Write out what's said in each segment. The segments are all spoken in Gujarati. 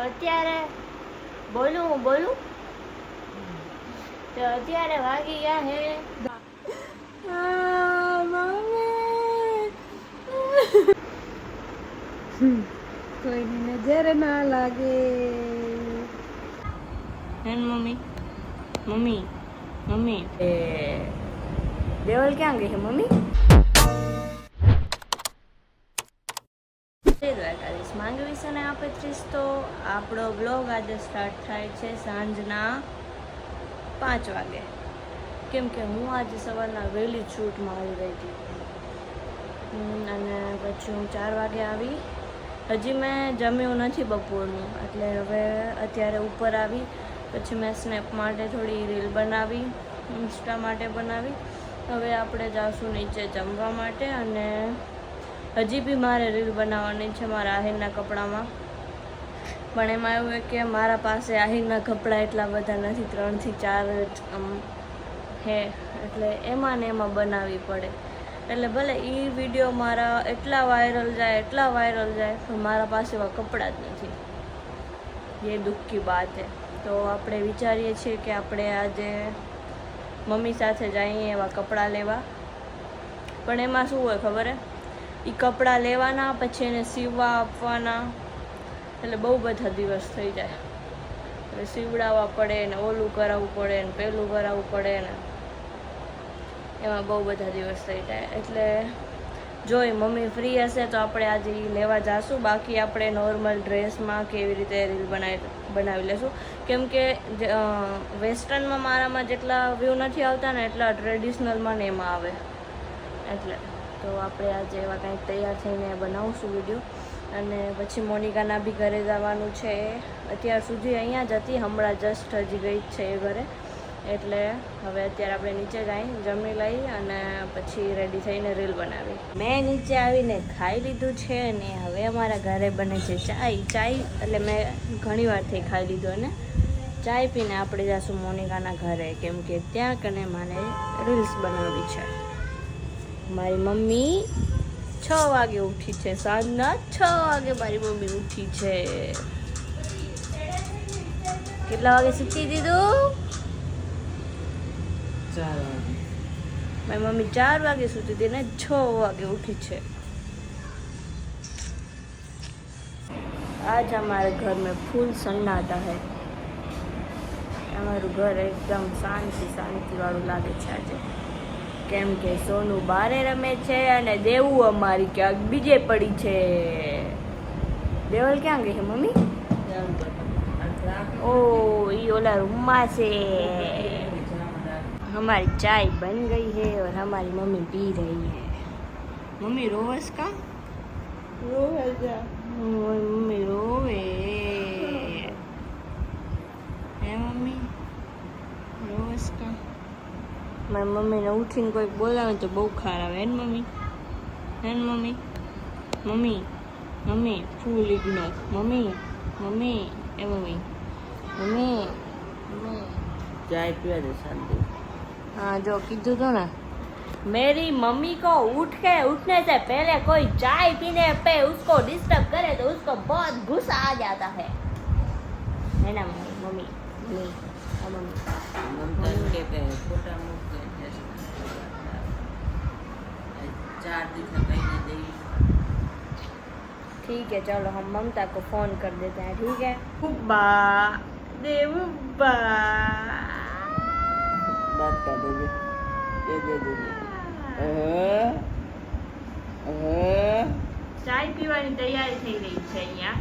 અત્યારે બોલું હું બોલું? તો અત્યારે વાગી ગયા હે. કોઈની નજર ના લાગે. હેન મમ્મી. Mummy mummy. એ દેવલ ક્યાં ગઈ છે મમ્મી? દ્વારકાધીશ અને આપે ત્રીસ, તો આપણો બ્લોગ આજે સ્ટાર્ટ થાય છે સાંજના પાંચ વાગે. કેમ કે હું આજે સવારના વહેલી છૂટમાં આવી રહી હતી. અને પછી હું ચાર વાગે આવી. હજી મેં જમ્યું નથી બપોરનું, એટલે હવે અત્યારે ઉપર આવી. પછી મેં સ્નેપ માટે થોડી રીલ બનાવી, ઇન્સ્ટા માટે બનાવી. હવે આપણે જાશું નીચે જમવા માટે અને હજી બી મારે રીલ બનાવવાની છે મારા આહિરના કપડામાં. પણ એમાં એવું કે મારા પાસે આહિરના કપડાં એટલા બધા નથી, ત્રણથી ચાર જ આમ હે, એટલે એમાં ને એમાં બનાવવી પડે. એટલે ભલે એ વીડિયો મારા એટલા વાયરલ જાય, એટલા વાયરલ જાય, પણ મારા પાસે એવા કપડાં જ નથી. એ દુઃખી બાત છે. તો આપણે વિચારીએ છીએ કે આપણે આજે મમ્મી સાથે જઈએ એવા કપડાં લેવા. પણ એમાં શું હોય ખબર હે? એ કપડાં લેવાના, પછી એને સીવવા આપવાના. એટલે બહુ બધા દિવસ થઈ જાય. એટલે સીવડાવવા પડે ને ઓલું કરાવવું પડે ને પેલું કરાવવું પડે ને. એમાં બહુ બધા દિવસ થઈ જાય. એટલે જોઈ મમ્મી ફ્રી હશે તો આપણે આજે એ લેવા જઈશું બાકી આપણે નોર્મલ ડ્રેસમાં કેવી રીતે રીલ બનાવી બનાવી લેશું. કેમ કે વેસ્ટર્નમાં મારામાં જેટલા વ્યૂ નથી આવતા ને એટલા ટ્રેડિશનલમાં ને એમાં આવે. એટલે તો આપણે આજે એવા કંઈક તૈયાર થઈને બનાવશું વીડિયો અને પછી મોનિકાના બી ઘરે જવાનું છે. અત્યાર સુધી અહીંયા જ હતી, હમણાં જસ્ટ હજી ગઈ જ છે એ ઘરે. એટલે હવે અત્યારે આપણે નીચે જઈ, જમી લઈ અને પછી રેડી થઈને રીલ બનાવી. મેં નીચે આવીને ખાઈ લીધું છે અને હવે અમારા ઘરે બને છે ચાય. ચાય એટલે મેં ઘણી વારથી ખાઈ લીધું અને ચાય પીને આપણે જઈશું મોનિકાના ઘરે. કેમ કે ત્યાં કને મારે રીલ્સ બનાવવી છે. મારી મમ્મી છ વાગે ઉઠી છે. સાંજના છ વાગે મારી મમ્મી ઉઠી છે. કેટલા વાગે સૂતી દીધું? ચાર મારી મમ્મી ચાર વાગે સૂતી હતી ને છ વાગે ઉઠી છે. આજ અમારા ઘર મેં ફૂલ સન્નાટા હે. અમારું ઘર એકદમ શાંતિ શાંતિવાળું લાગે છે આજે. કેમ કે સોનું બારે રમે છે અને દેવું અમારી ક્યાંક બીજે પડી છે દેવલ ક્યાં ગઈ છે મમ્મી ઓ ઈ ઓલા રૂમમાં છે हमारी चाय बन गई है और हमारी मम्मी पी रही है मम्मी रोवस का रोवे जा मम्मी रोवे હે મમ્મી રોવસ કા મારી મમ્મીને ઉઠીને કોઈક બોલાવે તો બહુ ખાર આવે હેન મમ્મી હેન mummy mummy mummy full ignore mummy mummy એ મમ્મી મમ્મી ચાય પીવા દે શાંતિ हाँ जो कीधु तो ना मेरी मम्मी को उठ के उठने से पहले कोई चाय पीने पे उसको डिस्टर्ब करे तो उसको बहुत गुस्सा आ जाता है है ना मम्मी मम्मी मम्मी मम्मी चार दिन से कहीं नहीं गई ठीक है चलो हम ममता को फोन कर देते हैं ठीक है बुब्बा देवुब्बा बात कर दोगे ये दे दोगे अह, अह, ચાય પીવાની તૈયારી થઈ રહી છે અહીંયા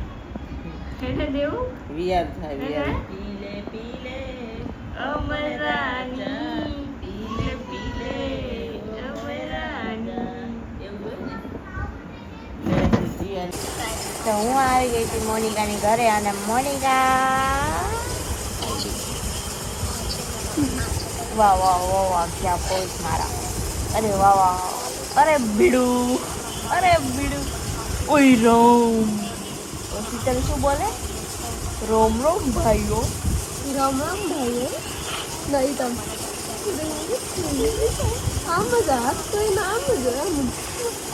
એને દેવું वियार था वियार हैं? पीले पीले અમરાની તો હું આવી ગઈ હતી મોનિકાની ઘરે અને મોનિકા વાહ વાહ વાહ વાહ ક્યાં પોઝ મારા. અરે વાહ વાહ અરે બીડું અરે બીડું ઓય રોમ. શીતલ શું બોલે? રોમ રોમ ભાઈઓ. રોમ રોમ ભાઈઓ. નહીં, તમ.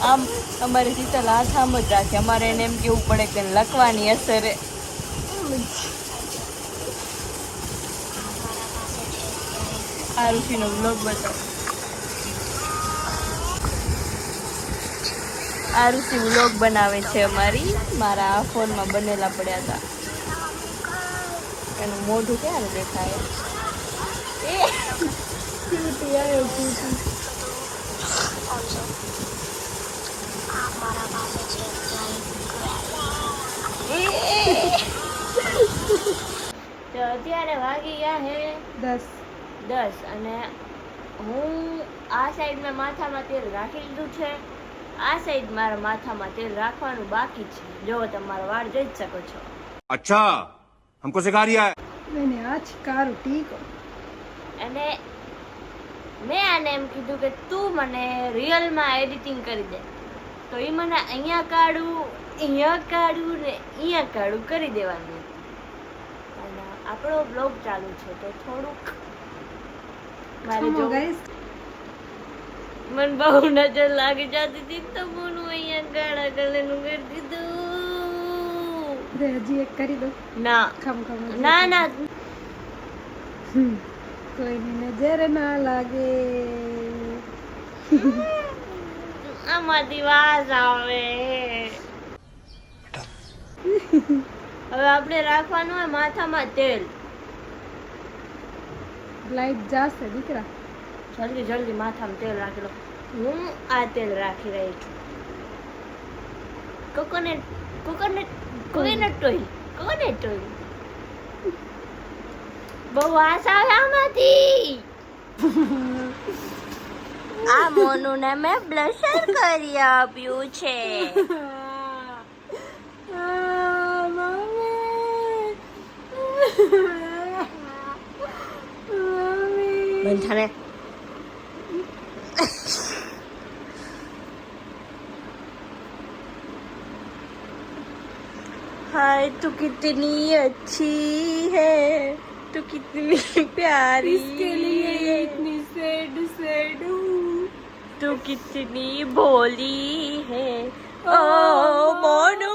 આમ અમારે શીતલ હાથ આમ જ રાખે અમારે એને એમ કેવું પડે કે લખવાની અસરે આ ઋષિનો બ્લોગ બતાવો. આ ઋષિ વ્લોગ બનાવે છે અમારી. મારા આ ફોનમાં બનેલા પડ્યા હતા. એનું મોઢું ક્યારે દેખાય? એ ક્યુટી આયો ક્યુટી તો અત્યારે વાગી ગયા હે દસ. દસ અને હું આ સાઈડ મેં માથામાં તેલ રાખી લીધું છે. આ સાઈડ મારા માથામાં તેલ રાખવાનું બાકી છે. જો તમારો વાળ જઈ શકો છો. અચ્છા હમકો સિખા રહ્યા હે અને આ છે કારો ટીકો અને મેં આને એમ કીધું કે તું મને રિયલમાં એડિટિંગ કરી દે. તો એ મને અહીંયા કાઢું અહીંયા કાઢું ને અહીંયા કાઢું કરી દેવાનું. અને આપણો બ્લોગ ચાલુ છે તો થોડુંક મારે જો મને બહુ નજર લાગી જતી હતી તો મોનું અહીંયા ગાળા ગળેનું કરી દીધું. હજી એક કરી દો. ના. ખમ ખમ ના ના. હમ. કોઈની નજર ના લાગે. આમાંથી દિવાસ આવે. હવે આપણે રાખવાનું હોય માથામાં તેલ. લાઈટ જાશે દીકરા. જલ્દી જલ્દી માથામાં તેલ રાખી લો. હું આ તેલ રાખી રહી છું. Coconut coconut coconut oil coconut oil. બહુ વાસ આવે આમાંથી આ મોનું ને મેં બ્લશર કરી આપ્યું છે બંધ થાને हाय तू कितनी अच्छी है तू कितनी प्यारी इसके लिए इतनी सैड सैड हूँ तू कितनी भोली है ओ मोनू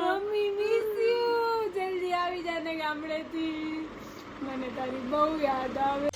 મમ્મી મિસ યુ જલ્દી આવી જાને ગામડેથી મને તારી બહુ યાદ આવે